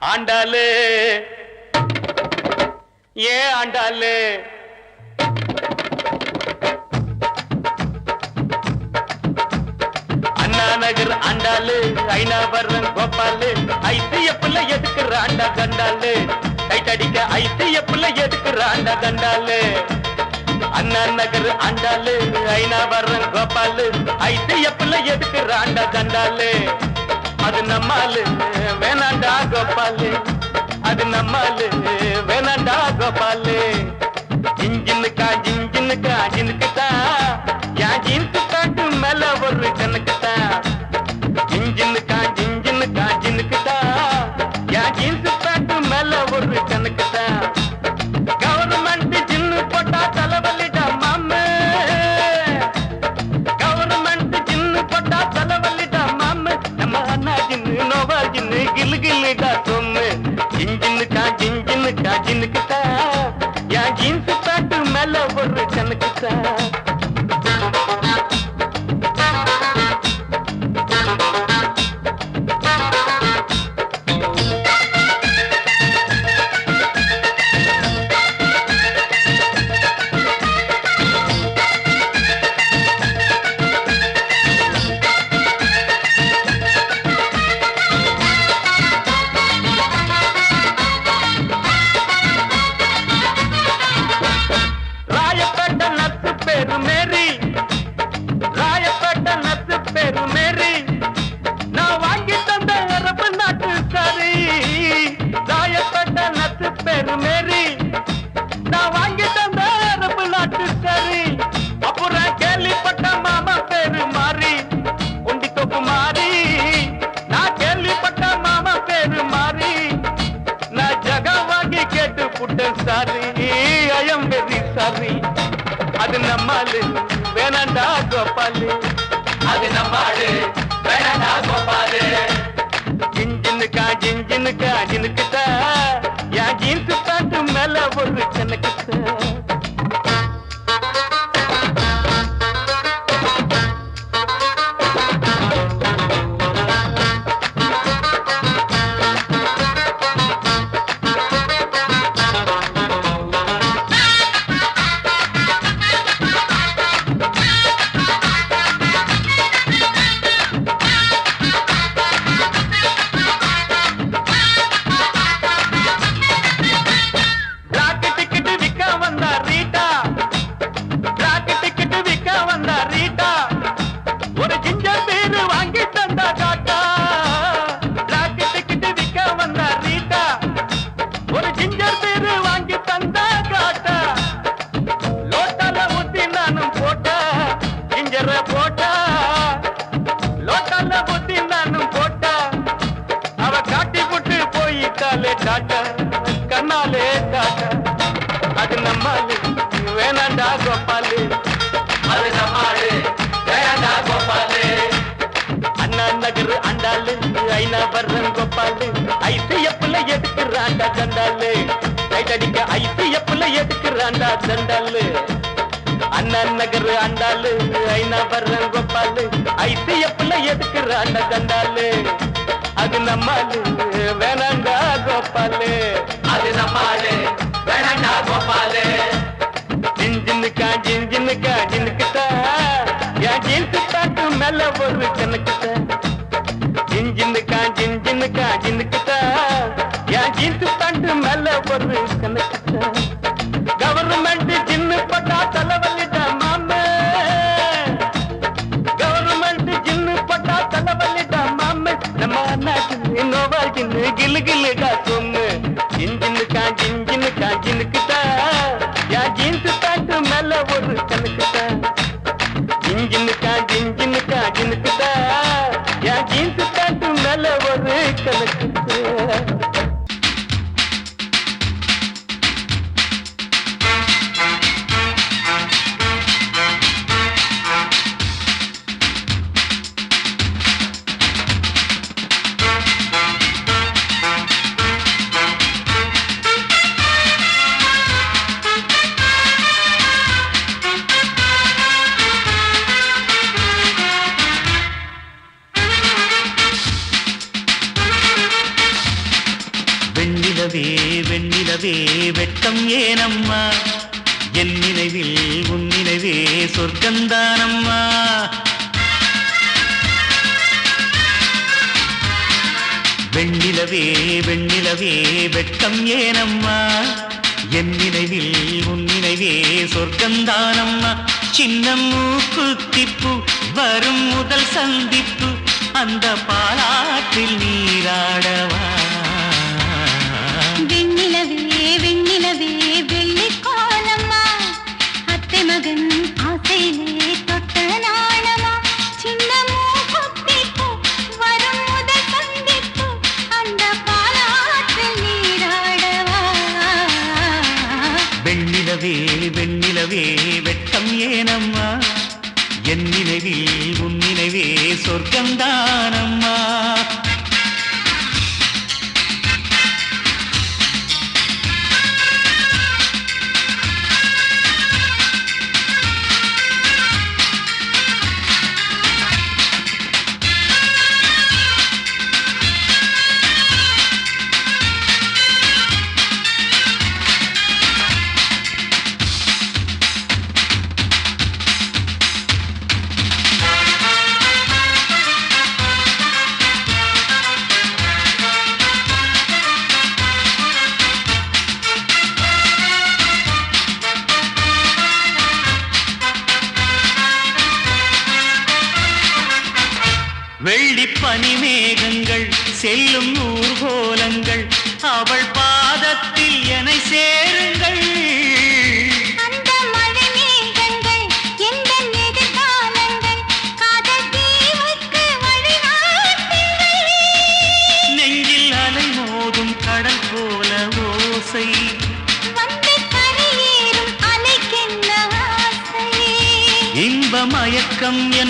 ஆண்டாளு. ஏன் ஆண்டாளு. அண்ணா நகர் ஆண்டாளு ஐநாவரம் கோபாலு. பிள்ளை எதுக்குற ஆண்டா கண்டாளு? கைட்டடிக்க பிள்ளை எதுக்குற ஆண்டா கண்டாளு? அண்ணா நகர் ஆண்டாளு ஐநாவரம் கோபாலு ஐசிஎஃப்ல எதுக்குற ஆண்டா தண்டாலு அது நம்மாலு வேணாண்டா கோபாலு. அது நம்மாலு வேணாண்டா கோபாலு. இன்ஜினுக்கா ஜின்ஜினுக்கா ஜினுக்குதா என் ஜீன்ஸ் பேண்ட் மேல ஒரு ஜனுக்கு தான் இன்ஜினுக்கா ஜின்ஜினுக்கா ஜினுக்குதா என் ஜீன்ஸ் நகர் ஐநா வர்றன் கோபாலு. ஐசிஎஃப்ல எதுக்குறாண்டா சண்டாலு லைட் அடிக்க ஐசிஎஃப்ல எதுக்குறாண்டா சண்டாலு அண்ணா நகர் அண்டாலு ஐநா வர்றன் கோபாலு. ஐசிஎஃப்ல எடுக்கிறாண்டா சண்டாலு அது நம்மாலு வேணாண்டா கோபாலு. அது நம்மாலு வேணாண்டா கோபாலு. ஜின்னுக்கா ஜின் ஜின்னுக்கா ஜின்னுக்கா. ஜின்ஜினுக்கா ஜினுக்குதா என் ஜீத்து பேண்ட் மேல ஒரு கணக்குதா கவர்மெண்ட் ஜின்னு பட்டா தலைவலிடா மாம. கவர்மெண்ட் ஜின்னு பட்டா தலைவலிடா மாம. நம்ம அண்ணா ஜின்னு நோவா ஜின்னு கிலு கிலுடா வெண்ணிலவே வெண்ணிலவே வெட்டம் ஏனம்மா. என் நினைவில் உன் நினைவே சொர்க்கந்தானம்மா. சின்ன மூக்குத்திப்பு வரும் முதல் சந்திப்பு. அந்த பாலாற்றில் நீராடவா. வெண்ணிலவே நலம் என்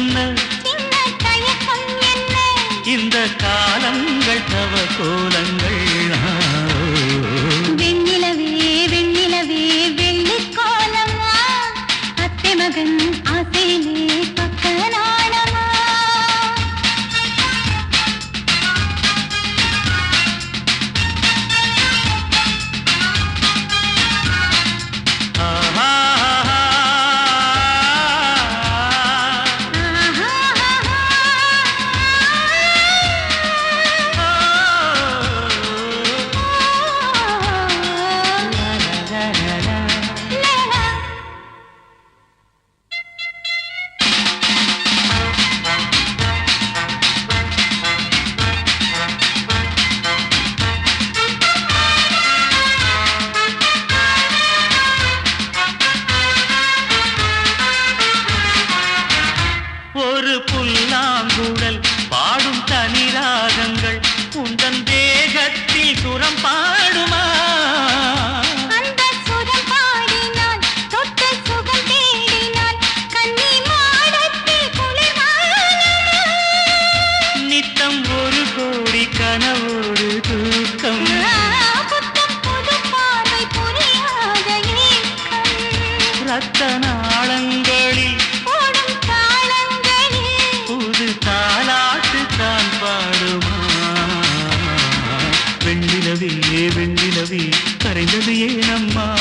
ஏனம்மா?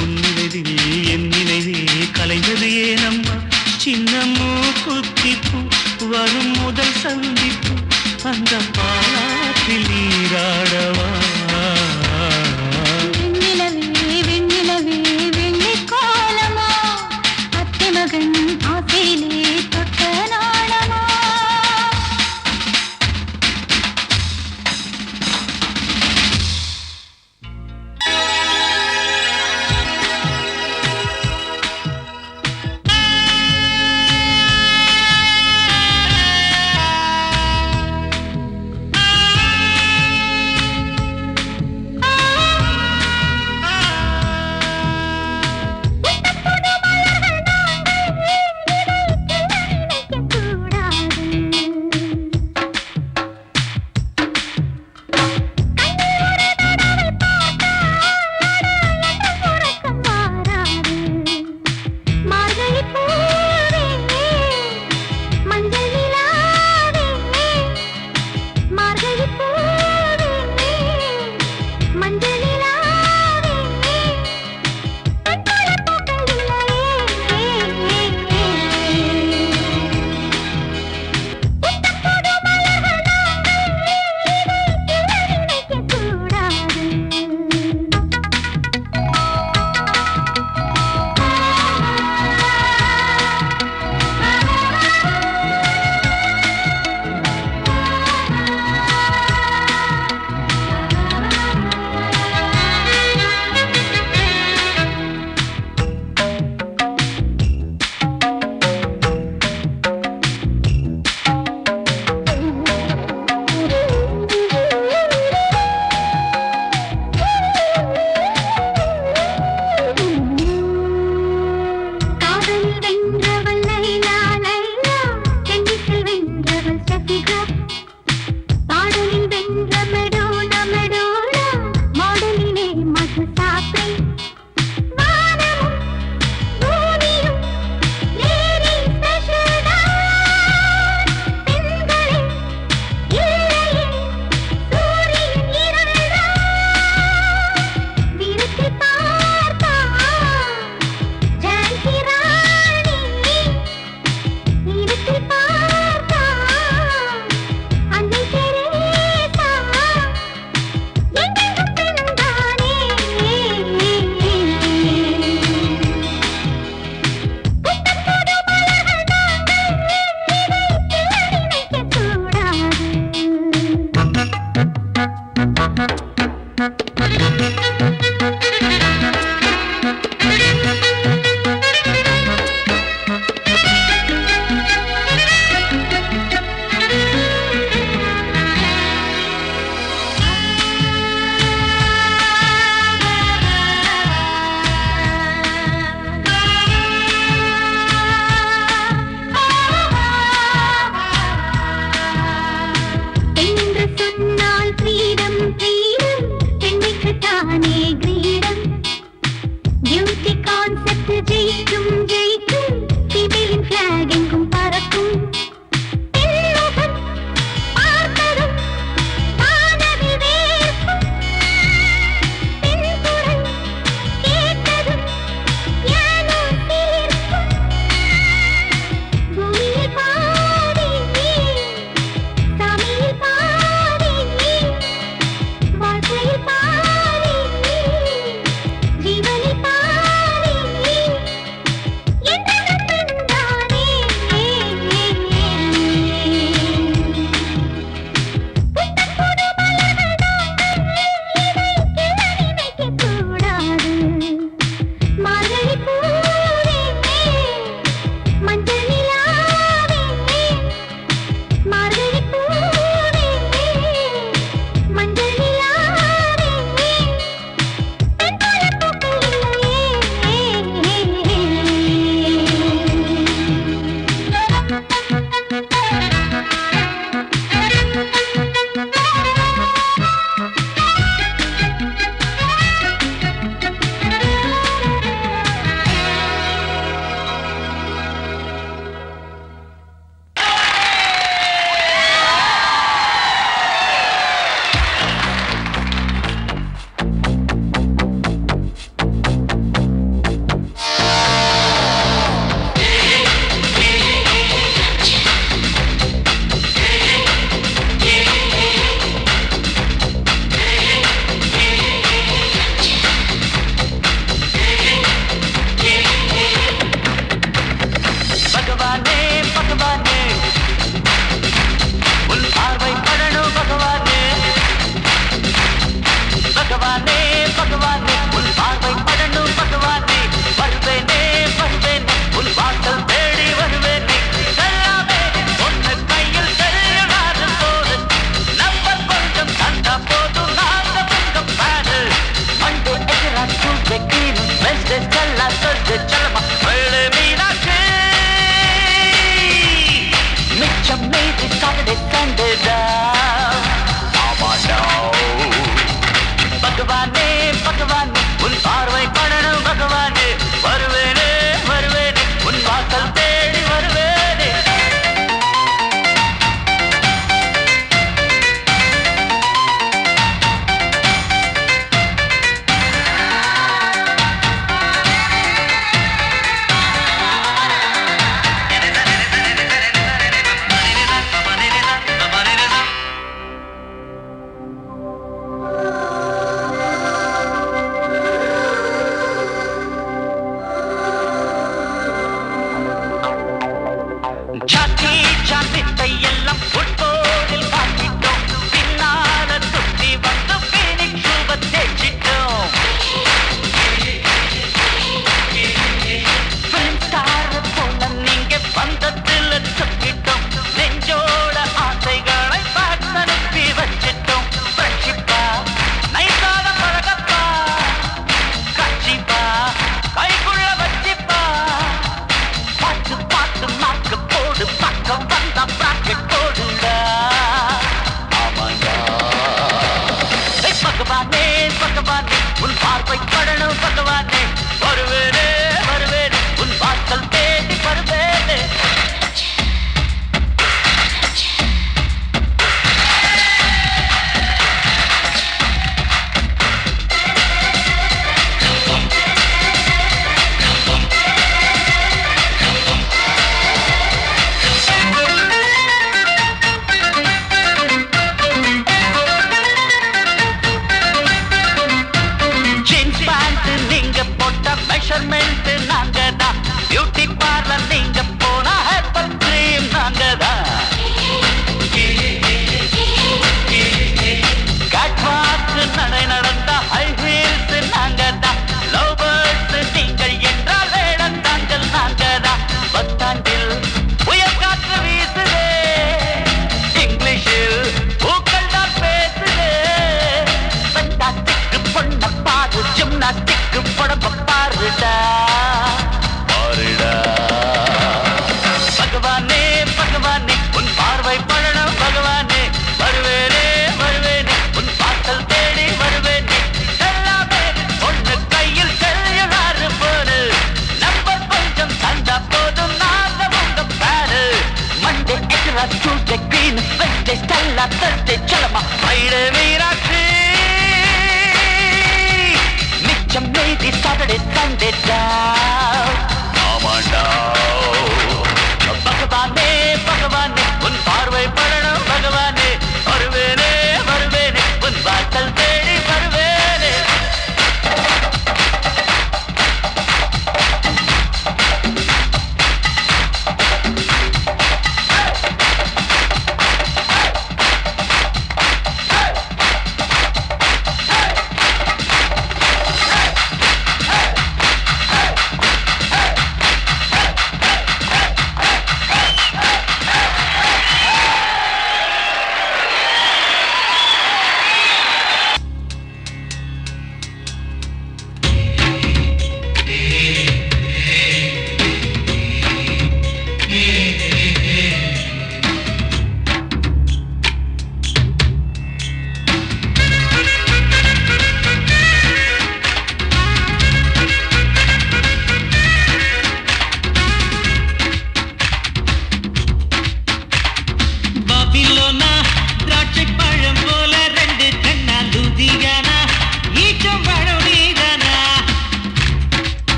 உன் நினைவில் என் நினைவே கலைந்தது ஏனம்மா? சின்னமோ குத்திப்பு வரும் முதல் சந்திப்பு அந்த பாலாற்றில் நீராடவா?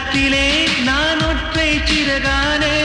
புயல் நான் ஒற்றை சிறகானே